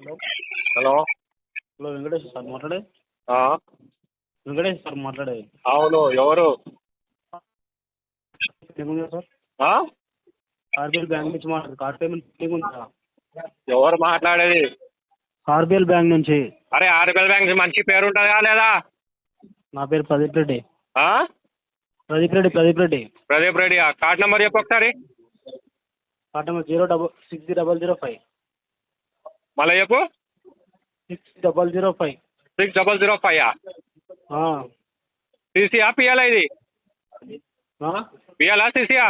Hello. Hello. Hello Venkatesh sir మాట్లాడేది ఆ, Venkatesh sir మాట్లాడేది అవును ఎవరు? సార్? ఆర్బీఎల్ బ్యాంక్ నుంచి మాట్లాడు కార్డ్ పేమెంట్ ఉందా ఎవరు మాట్లాడేది? ఆర్బీఎల్ బ్యాంక్ నుంచి. అరే ఆర్బిఎల్ బ్యాంక్ మంచి పేరు ఉంటుందా లేదా? నా పేరు ప్రదీప్ రెడ్డి? ప్రదీప్ రెడ్డి ప్రదీప్ రెడ్డి. ప్రదీప్ రెడ్డి కార్డ్ నెంబర్ చెప్పు ఒకసారి. Card number zero double six double zero five. మళ్ళీ చెప్పు? Six double zero five six double zero five సీసీయా పిఎలా ఇది? పిఎలా సీసీయా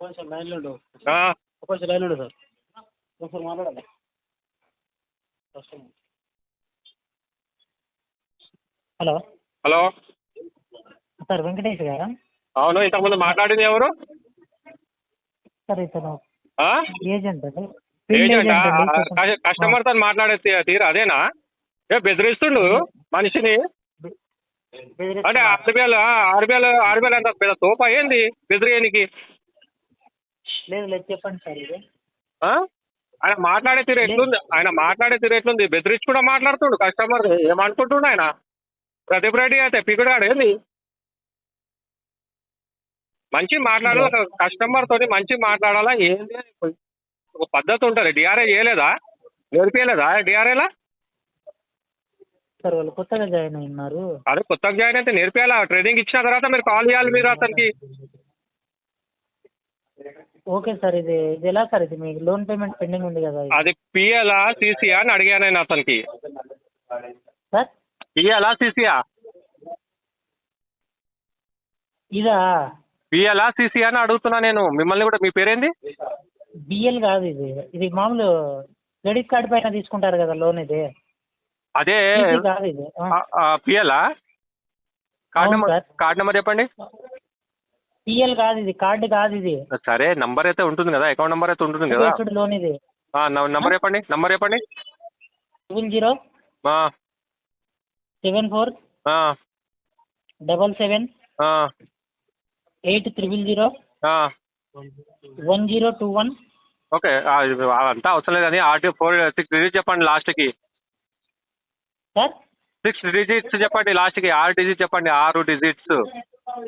కొంచెం లైన్లో ఉండు. ఆ, కొంచెం లైన్లో ఉండు సార్. మాట్లాడాలి హలో హలో సార్ వెంకటేష్ గారా? అవును ఇంతకుముందు మాట్లాడింది ఎవరు? సార్ ఇతను? ఏజెంట్ అండి. ఏజెంట్ కస్టమర్తో మాట్లాడే తీరు అదేనా? ఏ బెదిరిస్తుండు మనిషిని? అంటే ఆర్బిఎల్ ఆర్బిఎల్ ఆర్బిఎల్ అంత పెద్ద తోప ఏంది బెదిరియనికి లేదు లేదు చెప్పండి సార్ ఇది. ఆ? ఆయన మాట్లాడే తీరు ఎట్లుంది? ఆయన మాట్లాడే తీరు ఎట్లుంది? బెదిరించి కూడా మాట్లాడుతుండు కస్టమర్ ఏమనుకుంటుండు ఆయన? ప్రదీప్ రెడ్డి అయితే పిగుడాడు ఏంది? మంచి మాట్లాడాలి కస్టమర్ తోటి మంచి మాట్లాడాలా ఏంది ఒక పద్ధతి ఉంటుంది. డిఆర్ఏ చేయలేదా? నేర్పియలేదా డిఆర్ఏలా సార్ వాళ్ళు కొత్తగా జాయిన్ అదే కొత్తగా జాయిన్ అయితే నేర్పియాలా? ట్రైనింగ్ ఇచ్చిన తర్వాత మీరు కాల్ చేయాలి మీరు అతనికి. ఓకే సార్ ఇది ఇది ఎలా సార్ ఇది? మీకు లోన్ పేమెంట్ పెండింగ్ ఉంది కదా. అది పిఎలా సీసీయా అని అడిగాను నేను అతనికి. సార్? పిఎలా సీసీయా? ఇదా? పిఎలా సీసీయా అని అడుగుతున్నా నేను. మిమ్మల్ని కూడా మీ పేరేంది? బిఎల్ కాదు ఇది. ఇది మామూలు క్రెడిట్ కార్డ్ పైన తీసుకుంటారు కదా లోన్ ఇది. అదే కాదు ఇది. పిఎలా కార్డ్ అవును నెంబర్ సార్. కార్డ్ నెంబర్ చెప్పండి. పిఎల్ కాదు ఇది కార్డు కాదు ఇది. సరే నంబర్ అయితే ఉంటుంది కదా అకౌంట్ నెంబర్ అయితే ఉంటుంది కదా. లోన్ ఇది. నంబర్ చెప్పండి నంబర్ చెప్పండి. ట్రిపుల్ జీరో ఆ, సెవెన్ ఫోర్ ఆ, డబల్ సెవెన్ ఆ, ఎయిట్ త్రిబుల్ జీరో ఆ. One zero two one okay అంతా అవసరం లేదని ఆర్టీ ఫోర్ సిక్స్ డిజిట్స్ చెప్పండి లాస్ట్కి. సార్? సిక్స్ డిజిట్స్ చెప్పండి లాస్ట్కి ఆరు డిజిట్స్ చెప్పండి ఆరు digits.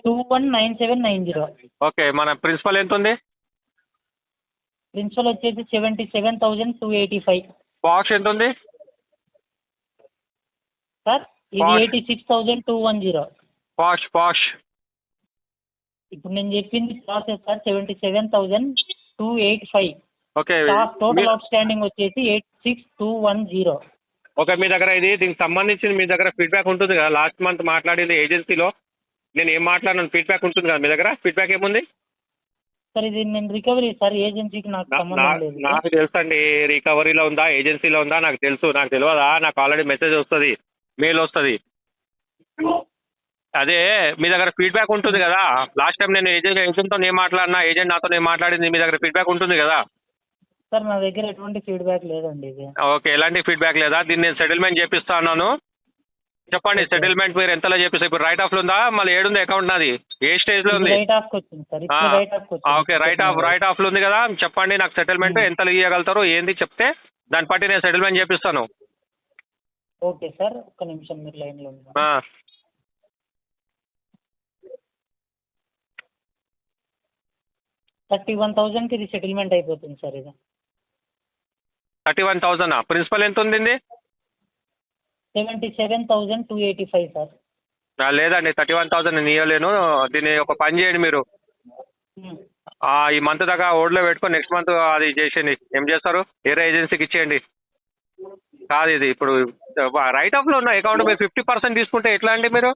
Two one nine seven nine zero. Okay మన ప్రిన్సిపల్ ఎంత ఉంది ప్రిన్సిపల్ వచ్చేసి seventy seven thousand two eighty five. Box ఎంత ఉంది సార్ ఇది. Eighty six thousand two one zero. పాష్ పాష్ ఇప్పుడు నేను చెప్పింది process sir seventy seven thousand two eight five. Okay. Total outstanding వచ్చేసి eight six two one zero. Okay మీ దగ్గర ఇది దీనికి సంబంధించి మీ దగ్గర ఫీడ్బ్యాక్ ఉంటుంది కదా. లాస్ట్ మంత్ మాట్లాడింది ఏజెన్సీలో నేను ఏం మాట్లాడినాను? ఫీడ్బ్యాక్ ఉంటుంది కదా మీ దగ్గర? ఫీడ్బ్యాక్ ఏముంది? సార్ ఇది నేను రికవరీ సార్ ఏజెన్సీకి నాకు సంబంధం లేదు. నాకు తెలుసండి రికవరీలో ఉందా ఏజెన్సీలో ఉందా? నాకు తెలుసు నాకు తెలియదా? నాకు ఆల్రెడీ మెసేజ్ వస్తుంది మెయిల్ వస్తుంది. అదే మీ దగ్గర ఫీడ్బ్యాక్ ఉంటుంది కదా. లాస్ట్ టైం నేను ఏజెంట్ ఏజెంట్తో నేను మాట్లాడినా ఏజెంట్ నాతో నేను మాట్లాడింది మీ దగ్గర ఫీడ్బ్యాక్ ఉంటుంది కదా. సార్ నా దగ్గర ఎటువంటి ఫీడ్బ్యాక్ లేదండి ఇది. ఓకే ఎలాంటి ఫీడ్బ్యాక్ లేదా? దీన్ని నేను సెటిల్మెంట్ చేపిస్తా అన్నాను. చెప్పండి సెటిల్మెంట్ మీరు ఎంతలో చేపిస్తారు ఇప్పుడు రైట్ ఆఫ్లో ఉందా? మళ్ళీ ఏడుంది అకౌంట్ నాది? ఏ ఉంది? రైట్ ఆఫ్ వచ్చింది సార్. ఇప్పుడు write off okay write off write ఆఫ్లో ఉంది కదా? చెప్పండి నాకు సెటిల్మెంట్ ఎంత ఇవ్వగలుగుతారు ఏంది చెప్తే దాన్ని బట్టి నేను సెటిల్మెంట్ చేపిస్తాను ఓకే సార్. ఒక్క నిమిషం మీరు ఉండండి. ఆ, థర్టీ వన్ థౌజండ్కి ఇది సెటిల్మెంట్ అయిపోతుంది సార్ ఇది. థర్టీ వన్ థౌజండ్ ప్రిన్సిపల్ ఎంత ఉంది seventy seven thousand two eighty five sir. లేదండి థర్టీ వన్ థౌసండ్ నేను ఇవ్వలేను దీన్ని ఒక పని చేయండి మీరు. ఈ మంత్ దాకా ఓడ్లో పెట్టుకొని నెక్స్ట్ మంత్ అది చేసేయండి. ఏం చేస్తారు? వేరే ఏజెన్సీకి ఇచ్చేయండి. కాదు ఇది ఇప్పుడు రైట్ ఆఫ్లో ఉన్న అకౌంట్ మీరు ఫిఫ్టీ పర్సెంట్ తీసుకుంటే ఎట్లా అండి మీరు?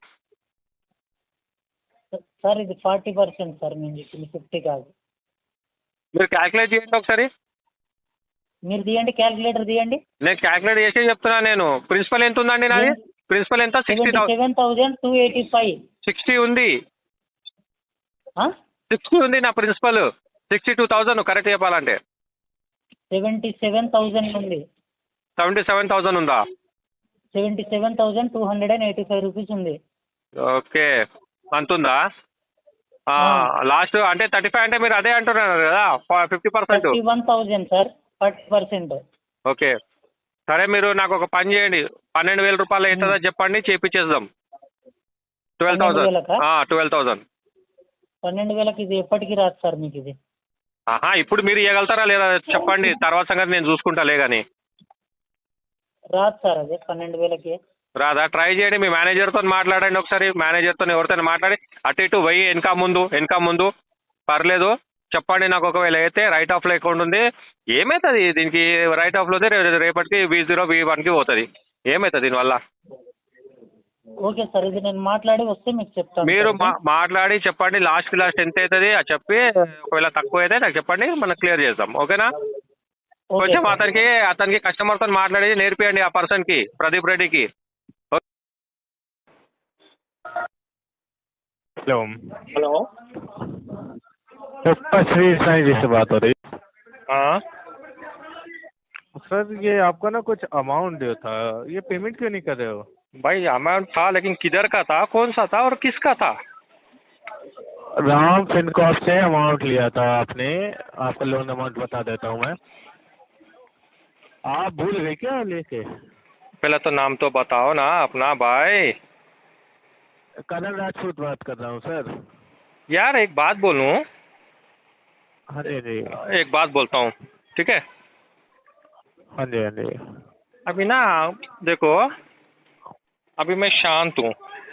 సార్ ఇది ఫార్టీ పర్సెంట్ సార్ మేము చెప్పింది ఫిఫ్టీ కాదు. మీరు క్యాల్కులేట్ చేయండి ఒకసారి. మీరు తీయండి క్యాల్కులేటర్ తీయండి. నేను క్యాల్కులేట్ చేసి చెప్తున్నా నేను. ప్రిన్సిపల్ ఎంత ఉందండి నాది? ప్రిన్సిపల్ ఎంత? Sixty seven thousand two eighty five sixty ఉంది. సిక్స్టీ ఉంది నా principal sixty two thousand correct చెప్పాలంటే. సెవెంటీ సెవెన్ థౌజండ్ ఉంది. సెవెంటీ సెవెన్ థౌజండ్ ఉందా seventy seven thousand two hundred and eighty five rupees ఉంది? ఓకే అంతుందా. లాస్ట్ అంటే థర్టీ ఫైవ్ అంటే మీరు అదే అంటున్నారు కదా? Fifty percent one thousand sir forty percent. Okay. సరే మీరు నాకు ఒక పని చేయండి. పన్నెండు వేల రూపాయలు అవుతుందో చెప్పండి చేపించేద్దాం ట్వెల్వ్ థౌసండ్? Twelve thousand. పన్నెండు వేలకి ఇది ఎప్పటికి రాదు సార్ మీకు ఇది? ఆహా ఇప్పుడు మీరు ఇవ్వగలుగుతారా లేదా చెప్పండి. తర్వాత సంగతి నేను చూసుకుంటాలే కానీ రాదు సార్ అది పన్నెండు వేలకి. రాదా? ట్రై చేయండి. మీ మేనేజర్తో మాట్లాడండి ఒకసారి. మేనేజర్తో ఎవరితో మాట్లాడి. అటు ఇటు వెయ్యి వెనక ముందు వెనక ముందు. పర్లేదు. చెప్పండి నాకు ఒకవేళ అయితే రైట్ ఆఫ్లో అకౌంట్ ఉంది. ఏమవుతుంది దీనికి రైట్ ఆఫ్లో రే- రేపటికి వి జీరో వి వన్కి పోతుంది. ఏమవుతుంది దీనివల్ల? ఓకే సార్ ఇది నేను మాట్లాడి వస్తే మీకు చెప్తాను మీరు మాట్లాడి చెప్పండి. లాస్ట్కి లాస్ట్ ఎంత అవుతుంది అది చెప్పి ఒకవేళ తక్కువ అయితే నాకు చెప్పండి మనం క్లియర్ చేద్దాం ఓకేనా? ఓకే కొంచెం. అతనికి అతనికి కస్టమర్తో మాట్లాడి నేర్పియండి ఆ పర్సన్కి ప్రదీప్ రెడ్డికి. Hello hello. श्री साई जी से बात हो रही सर ये आपका ना कुछ अमाउंट ड्यू था ये पेमेंट क्यों नहीं कर रहे हो? भाई अमाउंट था लेकिन किधर का था कौन सा था और किसका था? राम फिनकॉप से अमाउंट लिया था आपने। आपका लोन अमाउंट बता देता हूँ मैं। आप भूल गए क्या लेके? पहले तो नाम तो बताओ ना अपना भाई। करण राजपूत बात कर रहा हूँ सर। यार एक बात बोलूँ। हाँ जी हाँ एक बात बोलता हूँ ठीक है? हाँ जी हाँ जी अभी ना देखो अभी मैं शांत हूँ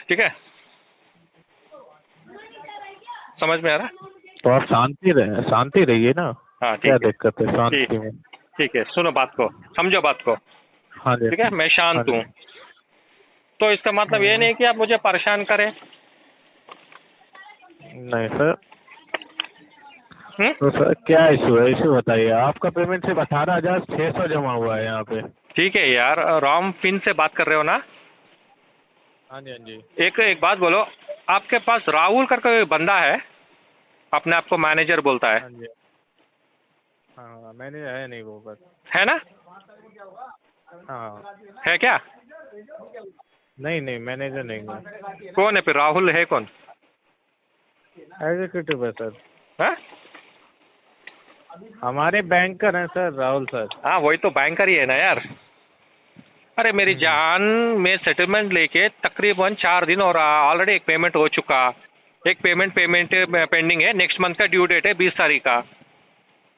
ठीक है? समझ में आ रहा? तो आप शांति रहे शांति रहिए ना। हाँ क्या ठीक है। दिक्कत है? शांति में ठीक है सुनो बात को समझो बात को। हाँ जी। ठीक है मैं शांत हाँ हूँ। तो इसका मतलब ये नहीं कि आप मुझे परेशान करें? नहीं सर। हम्म? तो सर क्या इशू है? इशू बताइए। आपका पेमेंट सिर्फ़ अठारह हज़ार छः सौ जमा हुआ है यहाँ पे। ठीक है यार राम फिन से बात कर रहे हो ना? हाँ जी हाँ जी। एक एक बात बोलो आपके पास राहुल करके कोई बंदा है? अपने आप को मैनेजर बोलता है। हाँ जी। हाँ है नहीं वो बस। है ना? हाँ। है क्या? नहीं नहीं मैनेजर नहीं है। कौन है फिर राहुल है कौन? एग्जीक्यूटिव है सर। हाँ? हमारे बैंकर हैं सर राहुल सर। हाँ वही तो बैंकर ही है ना यार। अरे मेरी जान में सेटलमेंट लेके तकरीबन चार दिन और ऑलरेडी एक पेमेंट हो चुका। एक पेमेंट पेमेंट पेंडिंग है। नेक्स्ट मंथ का ड्यू डेट है बीस तारीख का।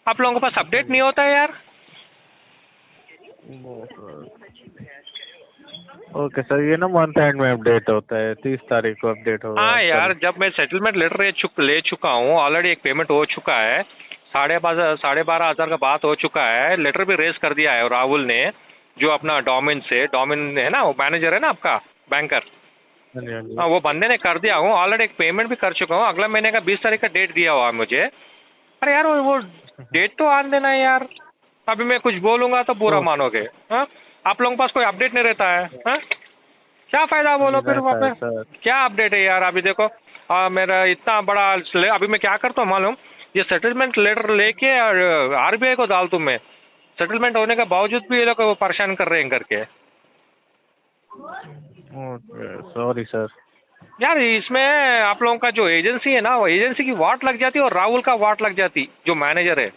आप लोगों के पास अपडेट नहीं होता है यार? ओके सर ये ना मंथ एंड में अपडेट होता है। तीस तारीख को अपडेट होगा। हाँ यार जब मैं सेटलमेंट लेटर ले चुका हूँ ऑलरेडी एक पेमेंट हो चुका है। साढ़े बारह साढ़े बारह हज़ार का बात हो चुका है। लेटर भी रेस कर दिया है राहुल ने जो अपना डोमिन से डोमिन है ना वो मैनेजर है ना आपका बैंकर हाँ हाँ हाँ वो बंदे ने कर दिया। हूँ ऑलरेडी एक पेमेंट भी कर चुका हूँ। अगला महीने का बीस तारीख का डेट दिया हुआ है मुझे। अरे यार वो डेट तो आन देना है यार। अभी मैं कुछ बोलूँगा तो बुरा तो- मानोगे हाँ? आप लोगों के पास कोई अपडेट नहीं रहता है हाँ? क्या फ़ायदा बोलो फिर वहाँ है, पे क्या अपडेट है यार अभी देखो आ, मेरा इतना बड़ा अभी मैं क्या करता हूँ मालूम? ये सेटलमेंट लेटर लेके आरबीआई को डाल दूँ मैं। सेटलमेंट होने के बावजूद भी ये लोग परेशान कर रहे हैं करके सॉरी सर यार इसमें आप लोगों का जो एजेंसी है ना वो एजेंसी की वाट लग जाती है और राहुल का वाट लग जाती जो मैनेजर है।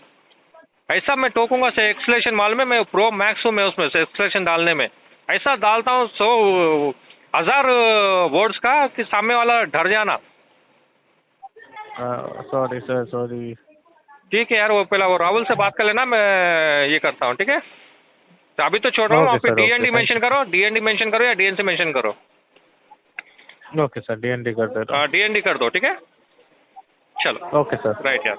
ऐसा मैं टोकूँगा से एक्सलेशन मालूम है मैं प्रो मैक्स हूँ मैं उसमें से एक्सलेशन डालने में। ऐसा डालता हूँ सौ हज़ार वर्ड्स का कि सामने वाला डर जाना। सॉरी सर सॉरी ठीक है यार वो पहला वो राहुल से बात कर लेना मैं ये करता हूँ ठीक है? तो अभी तो छोड़ रहा हूँ आप sir, D N D mention mention करो डी एन डी मेंशन करो या डी एन सी मेंशन करो? Okay sir D N D कर दो डी एन डी कर दो ठीक है? चलो। ओके सर राइट यार